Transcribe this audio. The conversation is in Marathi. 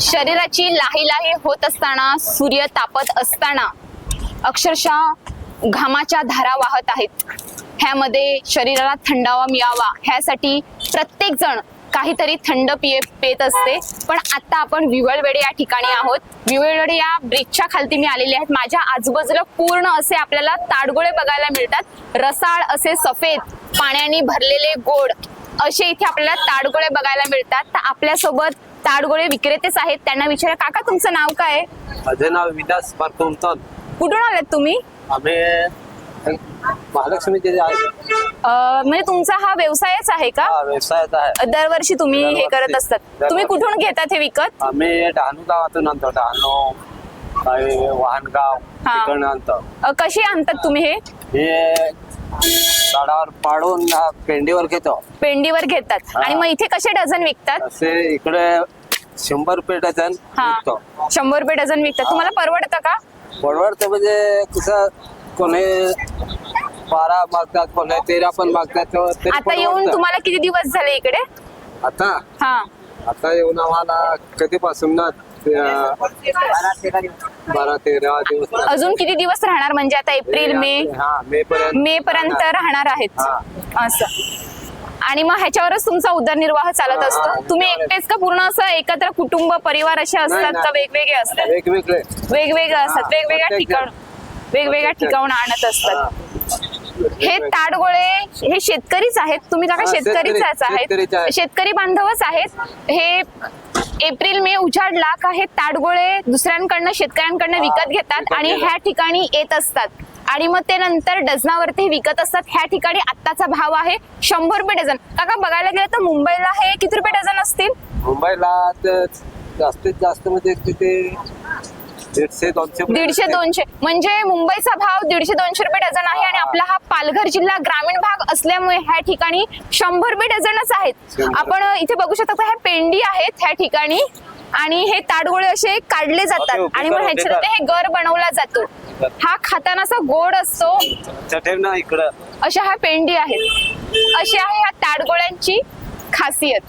शरीराची लाही लाही होत असताना सूर्य तापत असताना अक्षरशः घामाच्या धारा वाहत आहेत. ह्यामध्ये शरीराला थंडावा मिळावा ह्यासाठी प्रत्येक जण काहीतरी थंड पिये पेत असते. पण आता आपण विवळवेडे या ठिकाणी आहोत. विवळवेडे या ब्रिजच्या खालती मी आलेले आहेत. माझ्या आजूबाजूला पूर्ण असे आपल्याला ताडगोळे बघायला मिळतात. रसाळ असे सफेद पाण्याने भरलेले गोड असे इथे आपल्याला ताडगोळे बघायला मिळतात. तर आपल्यासोबत ताडगोळे विक्रेतेच आहेत. त्यांना विचारा काका तुमचं नाव काय? माझे नाव विलास पारकुंतन कुठून आलात तुम्ही? आम्ही आहे. अं, म्हणजे तुमचा हा व्यवसायच आहे का? हा, व्यवसायात आहे. दरवर्षी तुम्ही हे करत. असतात. दरवर्षी. तुम्ही कुठून घेतात हे विकत? आम्ही डहाणू गावातून आणतो डहाणू काही वाहनगाव हा. तिकडनं आणतो. अं, कशी आणतात तुम्ही हे? हे झाडावर पाडून हा, पेंडीवर घेतो. पेंडीवर घेतात. आणि मग इथे कसे डझन विकतात? असे इकडे शंभर रुपये डझन हा. विकतो. शंभर रुपये डझन विकतात. तुम्हाला परवडतं का? परवडतं म्हणजे कसं कोणी बारा मागतात कोणी तेरा पण मागतात तरी आता येऊन परवडतं. तुम्हाला किती दिवस झाले इकडे? आता? हा. आता येऊन आम्हाला कधीपासून ना अं, बारा तेरा दिवस अजून किती दिवस राहणार? म्हणजे आता एप्रिल मे? हा मे पर्यंत मे पर्यंत राहणार आहेत. हा. असं. आणि मग ह्याच्यावरच तुमचा उदरनिर्वाह चालत असतो तुम्ही. एकटेच का पूर्ण असं एकत्र कुटुंब परिवार असे असतात. का वेगवेगळे असतात वेगवेगळे वेगवेगळे असतात वेगवेगळ्या ठिकाण वेगवेगळ्या ठिकाण आणत असतात हा. ताडगोळे हे शेतकरीच आहेत तुम्ही काका शेतकरीच शेतकरी- शेतकरीच आहेत आहेत. शेतकरी बांधवच आहेत हे एप्रिल मे उजाडला का हे ताडगोळे दुसऱ्यांकडनं शेतकऱ्यांकडनं विकत घेतात आणि. ह्या ठिकाणी येत असतात आणि मग ते नंतर डझनावरती विकत असतात. ह्या ठिकाणी आत्ताचा भाव आहे शंभर रुपये डझन. काका बघायला गेलं तर मुंबईला हे किती रुपये डझन असतील? मुंबईला तर जास्तीत जास्त म्हणजे तिथे दीडशे दोनशे दीडशे म्हणजे मुंबईचा भाव दीडशे दोनशे रुपये डझन आहे आणि आपला हा पालघर जिल्हा ग्रामीण भाग असल्यामुळे ह्या ठिकाणी शंभर रुपये डझनच आहेत. आपण इथे बघू शकता ह्या पेंडी आहेत ह्या ठिकाणी. आणि हे ताडगोळे असे काढले जातात. ओके, आणि मग ह्याच्यात हे गर बनवला जातो. हा खाताना असा गोड असतो. चटेल ना इकडं. अशा ह्या पेंडी आहेत. अशी आहे ह्या ताडगोळ्यांची खासियत.